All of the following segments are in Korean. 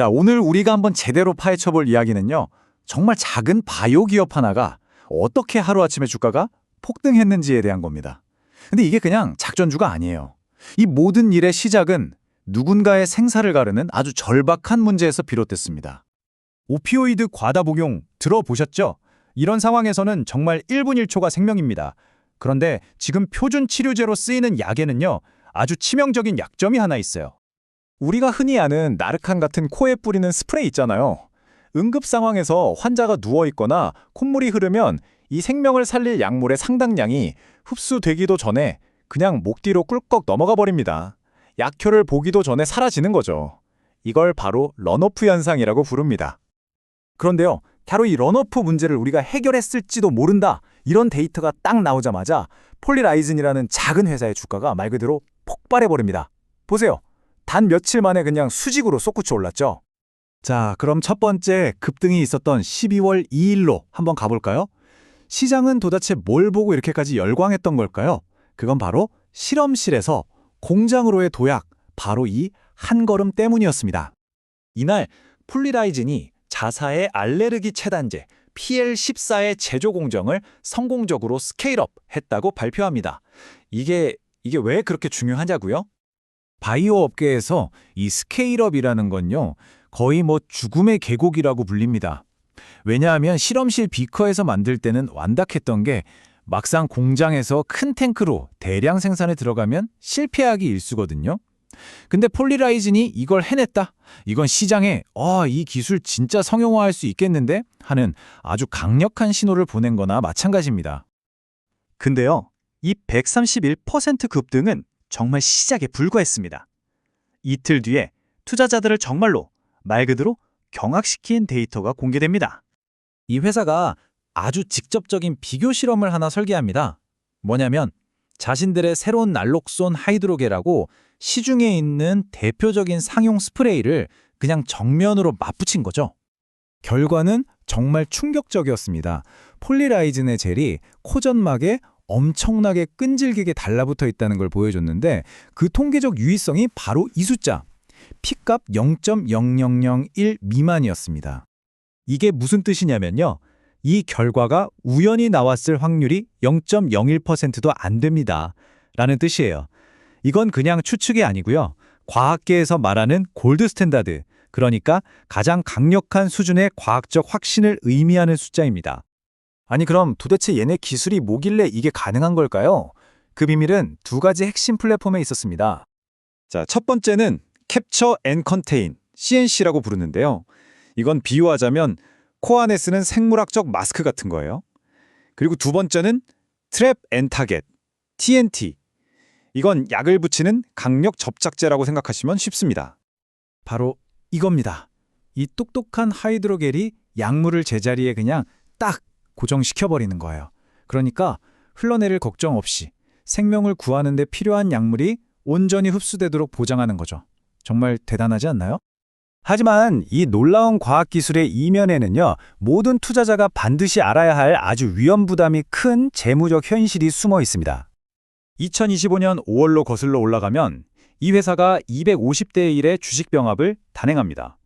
자, 오늘 우리가 한번 제대로 파헤쳐 볼 이야기는요. 정말 작은 바이오 기업 하나가 어떻게 하루아침에 주가가 폭등했는지에 대한 겁니다. 근데 이게 그냥 작전주가 아니에요. 이 모든 일의 시작은 누군가의 생사를 가르는 아주 절박한 문제에서 비롯됐습니다. 오피오이드 과다 복용 들어보셨죠? 이런 상황에서는 정말 1분 1초가 생명입니다. 그런데 지금 표준 치료제로 쓰이는 약에는요, 아주 치명적인 약점이 하나 있어요. 우리가 흔히 아는 나르칸 같은 코에 뿌리는 스프레이 있잖아요. 응급 상황에서 환자가 누워 있거나 콧물이 흐르면 이 생명을 살릴 약물의 상당량이 흡수되기도 전에 그냥 목 뒤로 꿀꺽 넘어가 버립니다. 약효를 보기도 전에 사라지는 거죠. 이걸 바로 런오프 현상이라고 부릅니다. 그런데요, 바로 이 런오프 문제를 우리가 해결했을지도 모른다. 이런 데이터가 딱 나오자마자 폴리라이즌이라는 작은 회사의 주가가 말 그대로 폭발해 버립니다. 보세요. 단 며칠 만에 그냥 수직으로 솟구쳐 올랐죠. 자, 그럼 첫 번째 급등이 있었던 12월 2일로 한번 가볼까요? 시장은 도대체 뭘 보고 이렇게까지 열광했던 걸까요? 그건 바로 실험실에서 공장으로의 도약, 바로 이 한 걸음 때문이었습니다. 이날 폴리라이진이 자사의 알레르기 차단제 PL14의 제조 공정을 성공적으로 스케일업 했다고 발표합니다. 이게 이게 왜 그렇게 중요하냐고요? 바이오 업계에서 이 스케일업이라는 건요. 거의 뭐 죽음의 계곡이라고 불립니다. 왜냐하면 실험실 비커에서 만들 때는 완닥했던 게 막상 공장에서 큰 탱크로 대량 생산에 들어가면 실패하기 일수거든요. 근데 폴리라이진이 이걸 해냈다. 이건 시장에 아, 이 기술 진짜 성용화할 수 있겠는데 하는 아주 강력한 신호를 보낸 거나 마찬가지입니다. 근데요, 이 131% 급등은 정말 시작에 불과했습니다. 이틀 뒤에 투자자들을 정말로 말 그대로 경악시킨 데이터가 공개됩니다. 이 회사가 아주 직접적인 비교 실험을 하나 설계합니다. 뭐냐면 자신들의 새로운 난록손 하이드로게라고 시중에 있는 대표적인 상용 스프레이를 그냥 정면으로 맞붙인 거죠. 결과는 정말 충격적이었습니다. 폴리라이즌의 젤이 코점막에 엄청나게 끈질기게 달라붙어 있다는 걸 보여줬는데 그 통계적 유의성이 바로 이 숫자, P값 0.0001 미만이었습니다. 이게 무슨 뜻이냐면요. 이 결과가 우연히 나왔을 확률이 0.01%도 안 됩니다. 라는 뜻이에요. 이건 그냥 추측이 아니고요. 과학계에서 말하는 골드 스탠다드, 그러니까 가장 강력한 수준의 과학적 확신을 의미하는 숫자입니다. 아니 그럼 도대체 얘네 기술이 뭐길래 이게 가능한 걸까요? 그 비밀은 두 가지 핵심 플랫폼에 있었습니다. 자, 첫 번째는 캡처 앤 컨테인, CNC라고 부르는데요. 이건 비유하자면 코 안에 쓰는 생물학적 마스크 같은 거예요. 그리고 두 번째는 트랩 앤 타겟, TNT. 이건 약을 붙이는 강력 접착제라고 생각하시면 쉽습니다. 바로 이겁니다. 이 똑똑한 하이드로겔이 약물을 제자리에 그냥 딱 고정시켜버리는 거예요. 그러니까 흘러내릴 걱정 없이 생명을 구하는 데 필요한 약물이 온전히 흡수되도록 보장하는 거죠. 정말 대단하지 않나요? 하지만 이 놀라운 과학기술의 이면에는요, 모든 투자자가 반드시 알아야 할 아주 위험 부담이 큰 재무적 현실이 숨어 있습니다. 2025년 5월로 거슬러 올라가면 이 회사가 250대 1의 주식 병합을 단행합니다.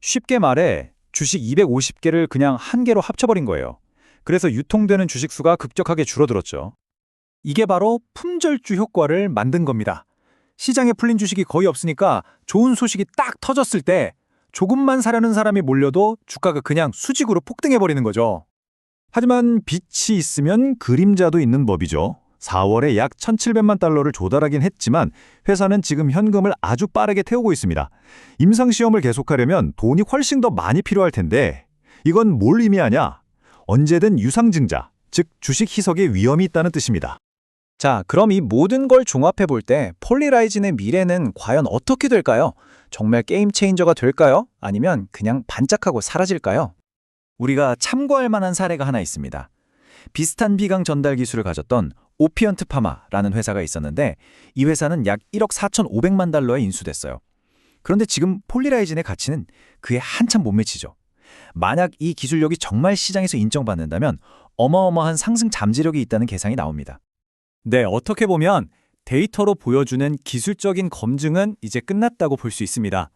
쉽게 말해 주식 250개를 그냥 한 개로 합쳐버린 거예요. 그래서 유통되는 주식 수가 급격하게 줄어들었죠. 이게 바로 품절주 효과를 만든 겁니다. 시장에 풀린 주식이 거의 없으니까 좋은 소식이 딱 터졌을 때 조금만 사려는 사람이 몰려도 주가가 그냥 수직으로 폭등해버리는 거죠. 하지만 빛이 있으면 그림자도 있는 법이죠. 4월에 약 1,700만 달러를 조달하긴 했지만 회사는 지금 현금을 아주 빠르게 태우고 있습니다. 임상시험을 계속하려면 돈이 훨씬 더 많이 필요할 텐데 이건 뭘 의미하냐? 언제든 유상증자, 즉 주식 희석의 위험이 있다는 뜻입니다. 자, 그럼 이 모든 걸 종합해 볼 때 폴리라이진의 미래는 과연 어떻게 될까요? 정말 게임 체인저가 될까요? 아니면 그냥 반짝하고 사라질까요? 우리가 참고할 만한 사례가 하나 있습니다. 비슷한 비강 전달 기술을 가졌던 오피언트 파마라는 회사가 있었는데 이 회사는 약 1억 4,500만 달러에 인수됐어요. 그런데 지금 폴리라이진의 가치는 그에 한참 못 미치죠. 만약 이 기술력이 정말 시장에서 인정받는다면 어마어마한 상승 잠재력이 있다는 계산이 나옵니다. 네, 어떻게 보면 데이터로 보여주는 기술적인 검증은 이제 끝났다고 볼 수 있습니다.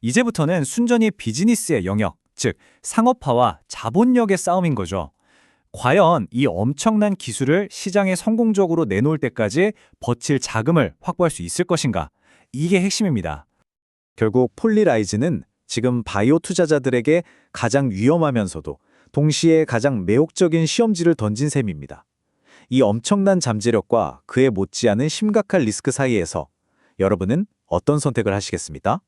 이제부터는 순전히 비즈니스의 영역, 즉 상업화와 자본력의 싸움인 거죠. 과연 이 엄청난 기술을 시장에 성공적으로 내놓을 때까지 버틸 자금을 확보할 수 있을 것인가? 이게 핵심입니다. 결국 폴리라이즈는 지금 바이오 투자자들에게 가장 위험하면서도 동시에 가장 매혹적인 시험지를 던진 셈입니다. 이 엄청난 잠재력과 그에 못지않은 심각한 리스크 사이에서 여러분은 어떤 선택을 하시겠습니까?